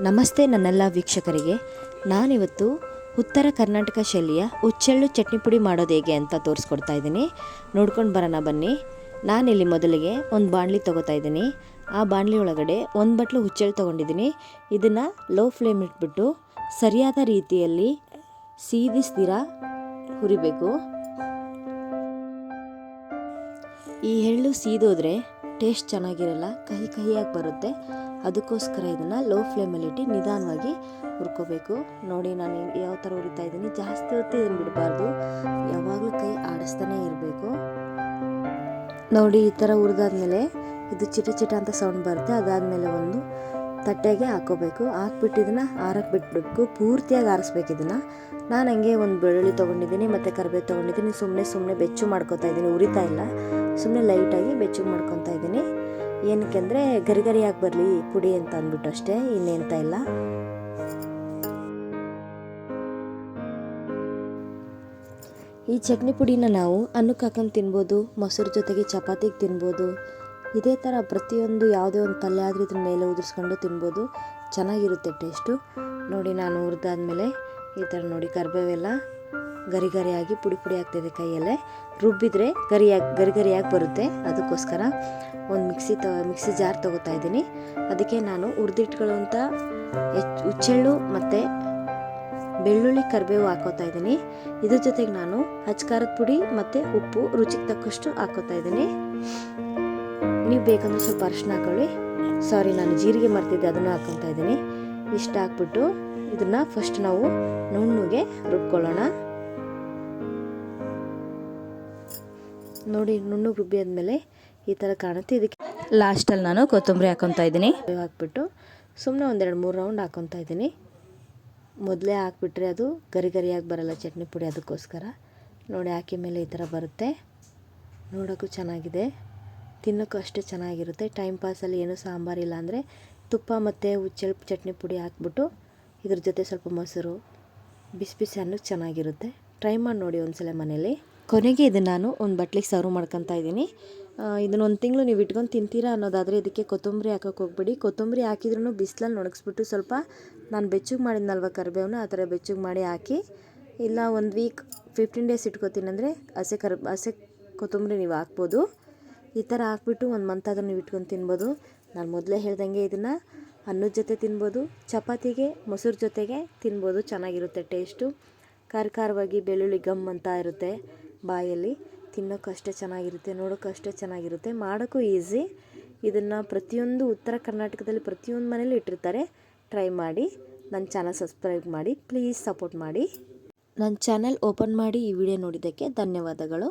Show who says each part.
Speaker 1: ನಮಸ್ತೆ ನನ್ನೆಲ್ಲ ವೀಕ್ಷಕರಿಗೆ. ನಾನಿವತ್ತು ಉತ್ತರ ಕರ್ನಾಟಕ ಶೈಲಿಯ ಹುಚ್ಚೆಳ್ಳು ಚಟ್ನಿ ಪುಡಿ ಮಾಡೋದು ಹೇಗೆ ಅಂತ ತೋರಿಸ್ಕೊಡ್ತಾ ಇದ್ದೀನಿ. ನೋಡ್ಕೊಂಡು ಬರೋಣ ಬನ್ನಿ. ನಾನಿಲ್ಲಿ ಮೊದಲಿಗೆ ಒಂದು ಬಾಣಲಿ ತೊಗೋತಾ ಇದ್ದೀನಿ. ಆ ಬಾಣಲಿ ಒಳಗಡೆ ಒಂದು ಬಟ್ಲು ಹುಚ್ಚೆಳ್ಳು ತೊಗೊಂಡಿದ್ದೀನಿ. ಇದನ್ನು ಲೋ ಫ್ಲೇಮ್ ಇಟ್ಬಿಟ್ಟು ಸರಿಯಾದ ರೀತಿಯಲ್ಲಿ ಸೀದಿಸ್ದಿರ ಹುರಿಬೇಕು. ಈ ಎಳ್ಳು ಸೀದೋದ್ರೆ ಟೇಸ್ಟ್ ಚೆನ್ನಾಗಿರಲ್ಲ, ಕಹಿ ಕಹಿಯಾಗಿ ಬರುತ್ತೆ. ಅದಕ್ಕೋಸ್ಕರ ಇದನ್ನು ಲೋ ಫ್ಲೇಮಲ್ಲಿ ಇಟ್ಟು ನಿಧಾನವಾಗಿ ಹುರ್ಕೋಬೇಕು. ನೋಡಿ ನಾನು ಯಾವ ಥರ ಹುರಿತಾ ಇದ್ದೀನಿ. ಜಾಸ್ತಿ ಹೊತ್ತು ಇದನ್ನು ಬಿಡಬಾರ್ದು ಯಾವಾಗಲೂ ಕೈ ಆಡಿಸ್ತಾನೆ ಇರಬೇಕು. ನೋಡಿ ಈ ಥರ ಹುರಿದಾದ್ಮೇಲೆ ಇದು ಚಿಟ ಚಿಟ ಅಂತ ಸೌಂಡ್ ಬರುತ್ತೆ. ಅದಾದಮೇಲೆ ಒಂದು ತಟ್ಟೆಗೆ ಹಾಕೋಬೇಕು. ಹಾಕ್ಬಿಟ್ಟು ಇದನ್ನು ಆರಕ್ಕೆ ಪೂರ್ತಿಯಾಗಿ ಆರಿಸ್ಬೇಕು ಇದನ್ನು. ನಾನು ಹಂಗೆ ಒಂದು ಬೆಳ್ಳುಳ್ಳಿ ತೊಗೊಂಡಿದ್ದೀನಿ, ಮತ್ತು ಕರಿಬೇವು ತೊಗೊಂಡಿದ್ದೀನಿ. ಸುಮ್ಮನೆ ಸುಮ್ಮನೆ ಬೆಚ್ಚು ಮಾಡ್ಕೊತಾ ಇದ್ದೀನಿ, ಉರಿತಾ ಇಲ್ಲ. ಸುಮ್ಮನೆ ಲೈಟಾಗಿ ಬೆಚ್ಚು ಮಾಡ್ಕೊತಾ ಇದ್ದೀನಿ. ಏನಕ್ಕೆ ಅಂದರೆ ಗರಿ ಗರಿಯಾಗಿ ಬರಲಿ ಪುಡಿ ಅಂತ ಅಂದ್ಬಿಟ್ಟು ಅಷ್ಟೇ ಇನ್ನೆಂತ ಇಲ್ಲ. ಈ ಚಟ್ನಿ ಪುಡಿನ ನಾವು ಅನ್ನಕ್ಕೆ ಹಾಕೊಂಡು ತಿನ್ಬೋದು, ಮೊಸರು ಜೊತೆಗೆ ಚಪಾತಿಗೆ ತಿನ್ಬೋದು. ಇದೇ ಥರ ಪ್ರತಿಯೊಂದು ಯಾವುದೇ ಒಂದು ಪಲ್ಯ ಆದರೆ ಇದ್ರ ಮೇಲೆ ಉದುರಿಸ್ಕೊಂಡು ತಿನ್ಬೋದು. ಚೆನ್ನಾಗಿರುತ್ತೆ ಟೇಸ್ಟು. ನೋಡಿ, ನಾನು ಹುರಿದಾದ್ಮೇಲೆ ಈ ಥರ ನೋಡಿ, ಕರಿಬೇವೆಲ್ಲ ಗರಿ ಗರಿಯಾಗಿ, ಪುಡಿ ಪುಡಿ ಆಗ್ತಿದೆ ಕೈಯಲ್ಲೇ. ರುಬ್ಬಿದ್ರೆ ಗರಿಯಾಗಿ, ಗರಿ ಗರಿಯಾಗಿ ಬರುತ್ತೆ. ಅದಕ್ಕೋಸ್ಕರ ಒಂದು ಮಿಕ್ಸಿ ತ, ಮಿಕ್ಸಿ ಜಾರ್ ತೊಗೋತಾ ಇದ್ದೀನಿ. ಅದಕ್ಕೆ ನಾನು ಹುರಿದಿಟ್ಕೊಳ್ಳುವಂಥ ಹೆಚ್ಚು ಹುಚ್ಚೆಳ್ಳು ಮತ್ತು ಬೆಳ್ಳುಳ್ಳಿ ಕರಿಬೇವು ಹಾಕೋತಾ ಇದ್ದೀನಿ. ಇದ್ರ ಜೊತೆಗೆ ನಾನು ಹಚ್ಕಾರದ ಪುಡಿ ಮತ್ತು ಉಪ್ಪು ರುಚಿಗೆ ತಕ್ಕಷ್ಟು ಹಾಕೋತಾ ಇದ್ದೀನಿ. ನೀವು ಬೇಕಂದ್ರೆ ಸ್ವಲ್ಪ ಅರ್ಶಿನ ಹಾಕೊಳ್ಳಿ. ಸಾರಿ ನಾನು ಜೀರಿಗೆ ಮರ್ತಿದ್ದೆ, ಅದನ್ನು ಹಾಕ್ಕೊತಾ ಇದ್ದೀನಿ. ಇಷ್ಟು ಹಾಕ್ಬಿಟ್ಟು ಇದನ್ನು ಫಸ್ಟ್ ನಾವು ನುಣ್ಣುಗೆ ರುಬ್ಕೊಳ್ಳೋಣ. ನೋಡಿ ನುಣ್ಣಗೆ ರುಬ್ಬಿ ಆದಮೇಲೆ ಈ ಥರ ಕಾಣುತ್ತೆ. ಇದಕ್ಕೆ ಲಾಸ್ಟಲ್ಲಿ ನಾನು ಕೊತ್ತಂಬರಿ ಹಾಕೊತಾ ಇದ್ದೀನಿ. ಹಾಕ್ಬಿಟ್ಟು ಸುಮ್ಮನೆ ಒಂದೆರಡು ಮೂರು ರೌಂಡ್ ಹಾಕೊತಾ ಇದ್ದೀನಿ. ಮೊದಲೇ ಹಾಕ್ಬಿಟ್ರೆ ಅದು ಗರಿ ಗರಿಯಾಗಿ ಬರಲ್ಲ ಚಟ್ನಿ ಪುಡಿ ಅದಕ್ಕೋಸ್ಕರ. ನೋಡಿ, ಹಾಕಿದ ಮೇಲೆ ಈ ಥರ ಬರುತ್ತೆ. ನೋಡೋಕ್ಕೂ ಚೆನ್ನಾಗಿದೆ. ತಿನ್ನೋಕ್ಕೂ ಅಷ್ಟೇ ಚೆನ್ನಾಗಿರುತ್ತೆ. ಟೈಮ್ ಪಾಸಲ್ಲಿ ಏನೂ ಸಾಂಬಾರಿಲ್ಲ ಅಂದರೆ ತುಪ್ಪ ಮತ್ತು ಹುಚ್ಚೆಳ್ಳು ಚಟ್ನಿ ಪುಡಿ ಹಾಕ್ಬಿಟ್ಟು ಇದ್ರ ಜೊತೆ ಸ್ವಲ್ಪ ಮೊಸರು, ಬಿಸಿ ಬಿಸಿ ಅನ್ನಕ್ಕೆ ಚೆನ್ನಾಗಿರುತ್ತೆ. ಟ್ರೈ ಮಾಡಿ ನೋಡಿ ಒಂದ್ಸಲ ಮನೇಲಿ ಕೊನೆಗೆ ಇದನ್ನು ನಾನು ಒಂದು ಬಟ್ಲಿಗೆ ಸರ್ವ್ ಮಾಡ್ಕೊತಾ ಇದ್ದೀನಿ. ಇದನ್ನು ಒಂದು ತಿಂಗಳು ನೀವು ಇಟ್ಕೊಂಡು ತಿಂತೀರಾ ಅನ್ನೋದಾದರೆ ಇದಕ್ಕೆ ಕೊತ್ತಂಬರಿ ಹಾಕೋಕೆ ಹೋಗ್ಬೇಡಿ. ಕೊತ್ತಂಬರಿ ಹಾಕಿದ್ರೂ ಬಿಸಿಲಲ್ಲಿ ಒಣಗಿಸ್ಬಿಟ್ಟು ಸ್ವಲ್ಪ ನಾನು ಬೆಚ್ಚಗೆ ಮಾಡಿದ್ನಲ್ವ ಕರಿಬೇವನ್ನ ಆ ಥರ ಬೆಚ್ಚಗೆ ಮಾಡಿ ಹಾಕಿ, ಇಲ್ಲ ಒಂದು ವೀಕ್ ಫಿಫ್ಟೀನ್ ಡೇಸ್ ಇಟ್ಕೋತೀನಿ ಅಂದರೆ ಹಸೆ ಕರ್ ಹಸೆ ಕೊತ್ತಂಬರಿ ನೀವು ಹಾಕ್ಬೋದು. ಈ ಥರ ಹಾಕ್ಬಿಟ್ಟು ಒಂದು ಮಂತ್ ಅದನ್ನು ನೀವು ಇಟ್ಕೊಂಡು ತಿನ್ಬೋದು. ನಾನು ಮೊದಲೇ ಹೇಳ್ದಂಗೆ ಇದನ್ನು ಅನ್ನದ ಜೊತೆ ತಿನ್ಬೋದು, ಚಪಾತಿಗೆ, ಮೊಸರು ಜೊತೆಗೆ ತಿನ್ಬೋದು, ಚೆನ್ನಾಗಿರುತ್ತೆ ಟೇಸ್ಟು ಖಾರ ಖಾರವಾಗಿ ಬೆಳ್ಳುಳ್ಳಿ ಗಮ್ ಅಂತ ಇರುತ್ತೆ ಬಾಯಲ್ಲಿ. ತಿನ್ನೋಕ್ಕೂ ಅಷ್ಟೇ ಚೆನ್ನಾಗಿರುತ್ತೆ ನೋಡೋಕ್ಕೂ ಅಷ್ಟೇ ಚೆನ್ನಾಗಿರುತ್ತೆ. ಮಾಡೋಕ್ಕೂ ಈಸಿ ಇದನ್ನು ಪ್ರತಿಯೊಂದು ಉತ್ತರ ಕರ್ನಾಟಕದಲ್ಲಿ ಪ್ರತಿಯೊಂದು ಮನೇಲಿ ಇಟ್ಟಿರ್ತಾರೆ. ಟ್ರೈ ಮಾಡಿ. ನನ್ನ ಚಾನಲ್ ಸಬ್ಸ್ಕ್ರೈಬ್ ಮಾಡಿ. ಪ್ಲೀಸ್ ಸಪೋರ್ಟ್ ಮಾಡಿ. ನನ್ನ ಚಾನಲ್ ಓಪನ್ ಮಾಡಿ ಈ ವಿಡಿಯೋ ನೋಡಿದ್ದಕ್ಕೆ ಧನ್ಯವಾದಗಳು.